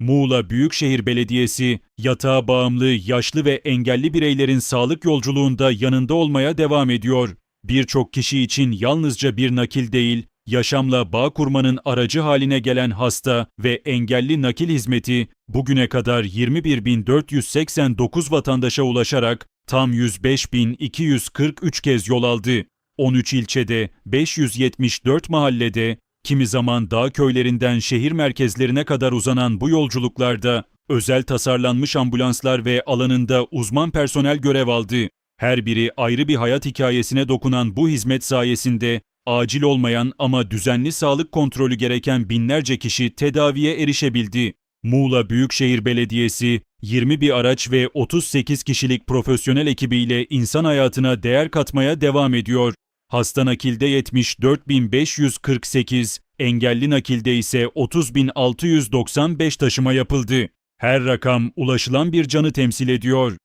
Muğla Büyükşehir Belediyesi, yatağa bağımlı, yaşlı ve engelli bireylerin sağlık yolculuğunda yanında olmaya devam ediyor. Birçok kişi için yalnızca bir nakil değil, yaşamla bağ kurmanın aracı haline gelen hasta ve engelli nakil hizmeti bugüne kadar 21.489 vatandaşa ulaşarak tam 105.243 kez yol aldı. 13 ilçede, 574 mahallede, kimi zaman dağ köylerinden şehir merkezlerine kadar uzanan bu yolculuklarda özel tasarlanmış ambulanslar ve alanında uzman personel görev aldı. Her biri ayrı bir hayat hikayesine dokunan bu hizmet sayesinde acil olmayan ama düzenli sağlık kontrolü gereken binlerce kişi tedaviye erişebildi. Muğla Büyükşehir Belediyesi 21 araç ve 38 kişilik profesyonel ekibiyle insan hayatına değer katmaya devam ediyor. Hasta nakilde 74.548, engelli nakilde ise 30.695 taşıma yapıldı. Her rakam ulaşılan bir canı temsil ediyor.